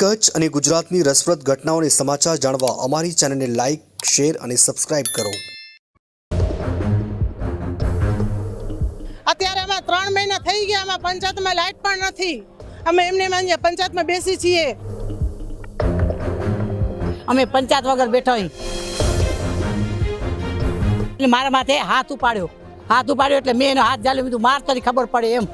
કચ્છ અને ગુજરાતની રસપ્રદ ઘટનાઓને સમાચાર જાણવા અમારી ચેનલને લાઇક શેર અને સબસ્ક્રાઇબ કરો. અત્યારે અમે ત્રણ મહિના થઈ ગયા, આમાં પંચાયતમાં લાઇટ પણ નથી. અમે એમને માનીએ, પંચાયતમાં બેસી છીએ. અમે પંચાયત વગર બેઠા મારા માથે હાથ ઉપાડ્યો. હાથ ઉપાડ્યો એટલે મેં એનો હાથ બીજું માર તરી ખબર પડે એમ.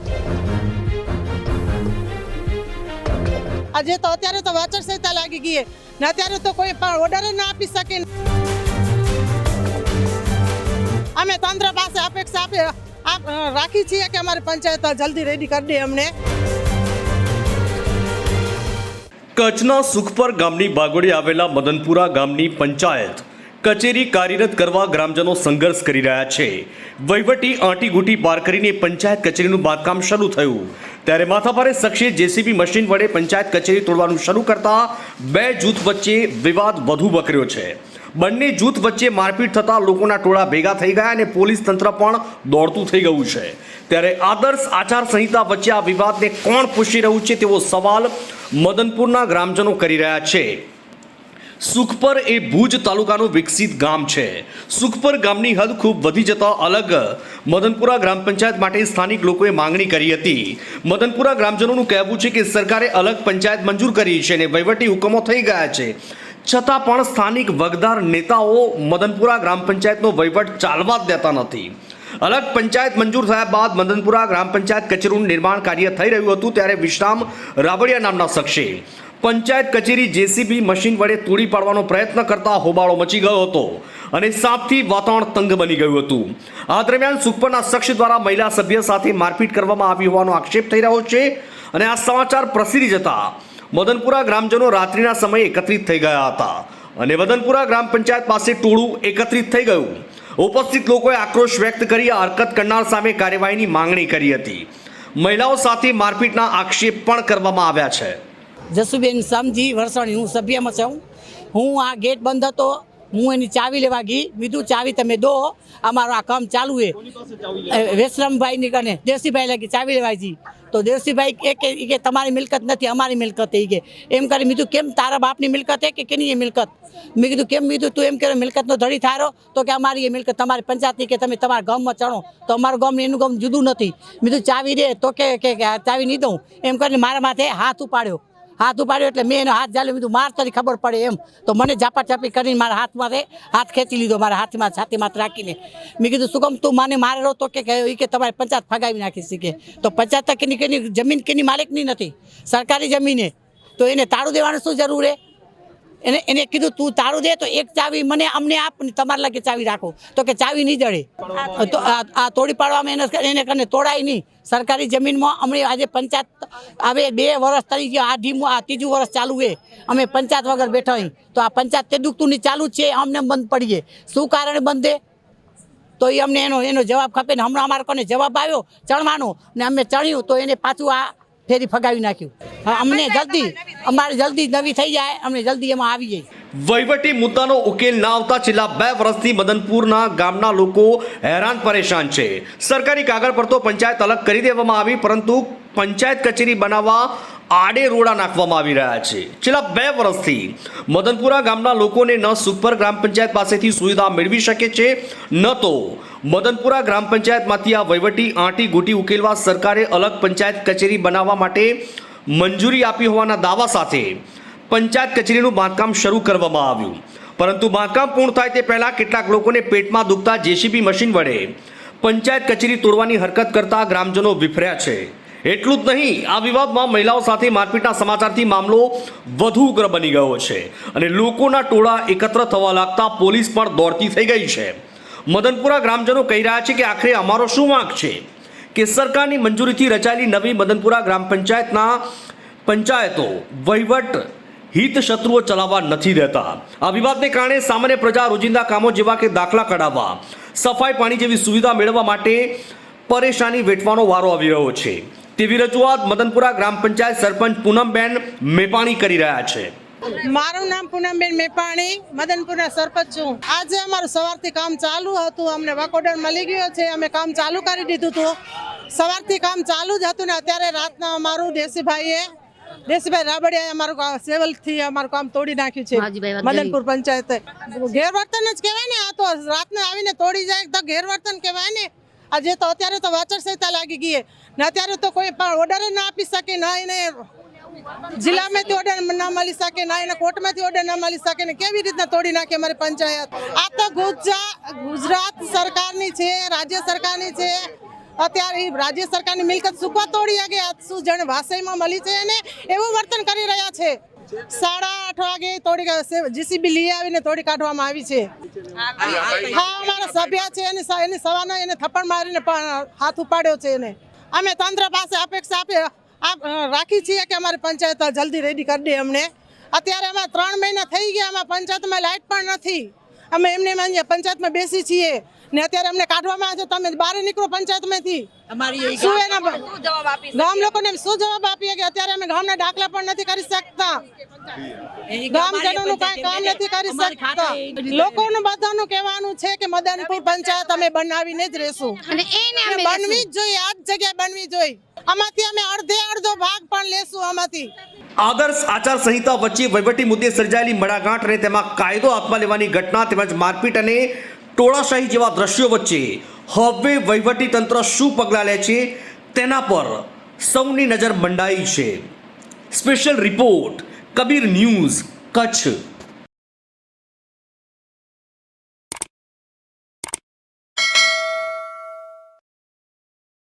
આજે તો અત્યારે તો વાચર સંહિતા લાગી ગઈ ને અત્યારે તો કોઈ પણ ઓર્ડર ના આપી શકે. અમે તંત્ર પાસે અપેક્ષા આપે રાખી છીએ કે અમારી પંચાયત જલ્દી રેડી કરી દે અમને. કચ્છના સુખપર ગામની બાગોડી આવેલા મદનપુરા ગામની પંચાયત કચેરી કાર્યરત કરવા ગ્રામજનો સંઘર્ષ કરી રહ્યા છે. વહીવટી આંટીઘૂંટી પાર કરીને પંચાયત કચેરીનું બાંધકામ શરૂ થયું. ત્યારે માથાભારે શખ્સે જેસીબી મશીન વડે પંચાયત કચેરી તોડવાનું શરૂ કરતા બે જૂથ વચ્ચે વિવાદ વધુ વકર્યો છે. બંને જૂથ વચ્ચે મારપીટ થતાં લોકોના ટોળા ભેગા થઈ ગયા અને પોલીસ તંત્ર પણ દોડતું થઈ ગયું છે. ત્યારે આદર્શ આચાર સંહિતા વચ્ચે આ વિવાદને કોણ પૂછી રહ્યું છે તેવો સવાલ મદનપુરના ગ્રામજનો કરી રહ્યા છે. સુખપર એ ભુજ તાલુકાનું વિકસિત ગામ છે. સુખપર ગામની હદ ખૂબ વધી જતા અલગ. મદનપુરા ગ્રામ પંચાયત માટે સ્થાનિક લોકોએ માંગણી કરી હતી. મદનપુરા ગ્રામજનોનું કહેવું છે કે સરકારે અલગ પંચાયત મંજૂર કરી છે અને વહીવટી હુકમો થઈ ગયા છે. છતાં પણ સ્થાનિક વગદાર નેતાઓ મદનપુરા ગ્રામ પંચાયતનો વહીવટ ચાલવા જ દેતા નથી. અલગ પંચાયત મંજૂર થયા બાદ મદનપુરા ગ્રામ પંચાયત કચેરીનું નિર્માણ કાર્ય થઈ રહ્યું હતું ત્યારે વિશ્રામ રાબડિયા નામના શખ્સે પંચાયત કચેરી જેસીબી મશીન વડે તોડી પાડવાનો પ્રયત્ન કરતા હોબાળો મચી ગયો હતો અને સાપથી વાતાવરણ તંગ બની ગયું હતું. આ દરમિયાન સુખપરના શખ્સ દ્વારા મહિલા સભ્ય સાથે મારપીટ કરવામાં આવી હોવાનો આક્ષેપ થઈ રહ્યો છે અને આ સમાચાર પ્રસરી જતા મદનપુરા ગ્રામજનો રાત્રિના સમયે એકત્રિત થઈ ગયા હતા અને મદનપુરા ગ્રામ પંચાયત પાસે ટોળું એકત્રિત થઈ ગયું. ઉપસ્થિત લોકોએ આક્રોશ વ્યક્ત કરી હરકત કરનાર સામે કાર્યવાહીની માંગણી કરી હતી. મહિલાઓ સાથે મારપીટના આક્ષેપ પણ કરવામાં આવ્યા છે. જસુબેન સમજી વરસાણી હું સભ્યમાં છું. હું આ ગેટ બંધ હતો. હું એની ચાવી લેવા ગઈ. બીજું ચાવી તમે દો. અમારું આ કામ ચાલુ છે. વેસરામભાઈની કને દેવસીભાઈ લાગી ચાવી લેવા ગઈ. તો દેવસીભાઈ કે કે તમારી મિલકત નથી અમારી મિલકત એ કે એમ કરી મીધું કેમ તારા બાપની મિલકત હે કે કેની એ મિલકત? મેં કીધું કેમ? મીધું તું એમ કરે મિલકતનો ધડી થારો તો કે અમારી એ મિલકત તમારી પંચાયતની કે તમે તમારા ગામમાં ચણો. તો અમારું ગામ એનું ગામ જુદું નથી. મીધું ચાવી દે તો કે ચાવી નહીં દઉં. એમ કરીને મારા માથે હાથ ઉપાડ્યો. હાથ ઉપાડ્યો એટલે મેં એનો હાથ જાલ્યો બીજું માર તરી ખબર પડે એમ. તો મને ઝાપા ચાપી કરીને મારા હાથમાંથી હાથ ખેંચી લીધો મારા હાથમાં, છાતીમાં રાખીને. મેં કીધું શું કમ તું માને મારેલો તો કે ઈ કે તમારે પંચાયત ફગાવી નાખી શીખે તો પંચાયત કેની કેની જમીન કેની માલિકની નથી. સરકારી જમીને. તો એને તાળું દેવાનું શું જરૂર છે એને એને કીધું તું તારું દે તો એક ચાવી મને અમને આપ ને તમારે લાગે ચાવી રાખો. તો કે ચાવી નહીં જડે. તો આ તોડી પાડવામાં એને એને કને તોડાય નહીં. સરકારી જમીનમાં અમે આજે પંચાયત હવે બે વર્ષ થઈ ગયા આ ધીમું આ ત્રીજું વર્ષ ચાલુ છે. અમે પંચાયત વગર બેઠા અહીં તો આ પંચાયત તે દુખતુંની ચાલુ જ છે અમને બંધ પડીએ શું કારણે બંધ તો એ અમને એનો એનો જવાબ ખપે ને હમણાં અમારે કોને જવાબ આવ્યો ચણવાનો ને અમે ચણ્યું તો એને પાછું આ ફેરી ફગાવી નાખ્યું. અમને જલ્દી અમારે જલ્દી નવી થઈ જાય અમને જલ્દી એમાં આવી જાય. વહીવટી મુદ્દાનો ઉકેલ ના આવતા છેલ્લા બે વર્ષથી મદનપુરના ગામના લોકો હેરાન પરેશાન છે. સરકારી કાગળ પર તો પંચાયત અલગ કરી દેવામાં આવી પરંતુ પંચાયત કચેરી બનાવવા આડે રોડા નાખવામાં આવી રહ્યા છે. છેલ્લા બે વર્ષથી મદનપુરા ગામના લોકોને ન સુપર ગ્રામ પંચાયત પાસેથી સુવિધા મેળવી શકે છે, ન તો મદનપુરા ગ્રામ પંચાયતમાંથી આ વહીવટી આંટી ગૂંટી ઉકેલવા સરકારે અલગ પંચાયત કચેરી બનાવવા માટે મંજૂરી આપી હોવાના દાવા સાથે પંચાયત કચેરીનું બાંધકામ શરૂ કરવામાં આવ્યું. પરંતુ બાંધકામ પૂર્ણ થાય તે પહેલાં કેટલાક લોકોને પેટમાં દુખતા જેસીબી મશીન વડે પંચાયત કચેરી તોડવાની હરકત કરતા ગ્રામજનો વિફર્યા છે. એટલું જ નહીં, આ વિવાદમાં મહિલાઓ સાથે મારપીટના સમાચારથી મામલો વધુ ઉગ્ર બની ગયો છે અને લોકોના ટોળા એકત્ર થવા લાગતા પોલીસ પણ દોડતી થઈ ગઈ છે. મદનપુરા ગ્રામજનો કહી રહ્યા છે કે આખરે અમારો શું વાંક છે? કે સરકારની મંજૂરીથી રચાયેલી નવી મદનપુરા ગ્રામ પંચાયતના પંચાયતો વહીવટ હિત શત્રુઓ ચલાવવા નથી દેતા. આ વિવાદને કારણે સામાન્ય પ્રજા રોજિંદા કામો જેવા કે દાખલા કઢાવવા, સફાઈ પાણી જેવી સુવિધા મેળવવા માટે પરેશાની વેઠવાનો વારો આવી રહ્યો છે. તેવી રજૂઆત મદનપુરા ગ્રામ પંચાયત સરપંચ પૂનમબેન મેપાણી કરી રહ્યા છે. મારું નામ પૂનમબેન મેપાણી મદનપુરના સરપંચ છું. આજે અમારું સવારથી કામ ચાલુ હતું અમને વાકોડર મળી ગયો છે અમે કામ ચાલુ કરી દીધું હતું. સવારથી કામ ચાલુ જ હતું ને અત્યારે રાતના અમારું દેસીભાઈએ દેશીભાઈ રાબડિયાએ અમારું સેવલથી અમારું કામ તોડી નાખ્યું છે. મદનપુર પંચાયતે. ગેરવર્તન જ કહેવાય ને આ તો રાતને આવીને તોડી જાય તો ગેરવર્તન કહેવાય ને. આજે તો અત્યારે તો આચારસંહિતા લાગી ગઈ. ને અત્યારે તો કોઈ પણ ઓર્ડર ના આપી શકે, ના એને જિલ્લામાંથી ઓર્ડર ના મળી શકે, ના એને કોર્ટમાંથી ઓર્ડર ના મળી શકે ને કેવી રીતના તોડી નાખે અમારી પંચાયત? આ તો ગુજરાત ગુજરાત સરકારની છે, રાજ્ય સરકારની છે. અત્યારે રાજ્ય સરકારની મિલકત સુપા તોડી આગે. શું જાણે વાસઈમાં મળી છે અને એવું વર્તન કરી રહ્યા છે. સાડા આઠ વાગે તોડી જીસીબી લઈ આવીને તોડી કાઢવામાં આવી છે. હા, અમારા સભ્ય છે, એની એની સવારનો એને થપ્પડ મારીને હાથ ઉપાડ્યો છે એને. અમે તંત્ર પાસે અપેક્ષા આપી રાખી છીએ કે અમારી પંચાયત જલ્દી રેડી કરી દે અમને. અત્યારે અમે ત્રણ મહિના થઈ ગયા અમારા પંચાયતમાં લાઇટ પણ નથી. અમે એમને એમ અહીંયા પંચાયતમાં બેસી છીએ. ને અત્યારે અમને કાઢવામાં આવે છે. તમે બહાર નીકળો પંચાયતમાંથી. શું એના ગામ લોકોને શું જવાબ આપીએ કે અત્યારે અમે ગામના દાખલા પણ નથી કરી શકતા. ગામજનોનું કાંઈ કામ નથી કરી શકતા. લોકોનું બધાનું કહેવાનું છે કે મદનપુર પંચાયત અમે બનાવીને જ રહેશું. અને એને અને અમે બનવી જ જોઈએ આ જ જગ્યાએ બનવી જોઈએ. આમાંથી અમે અડધે અડધો ભાગ પણ લેશું આમાંથી. આદર્શ આચાર સંહિતા વચ્ચે વહીવટી મુદ્દે સર્જાયેલી મડાગાંઠ અને તેમાં કાયદો હાથમાં લેવાની ઘટના તેમજ મારપીટ અને ટોળાશાહી જેવા દ્રશ્યો વચ્ચે હવે વહીવટી તંત્ર શું પગલાં લે છે તેના પર સૌની નજર મંડાઈ છે. Special report, Kabir news, Kutch.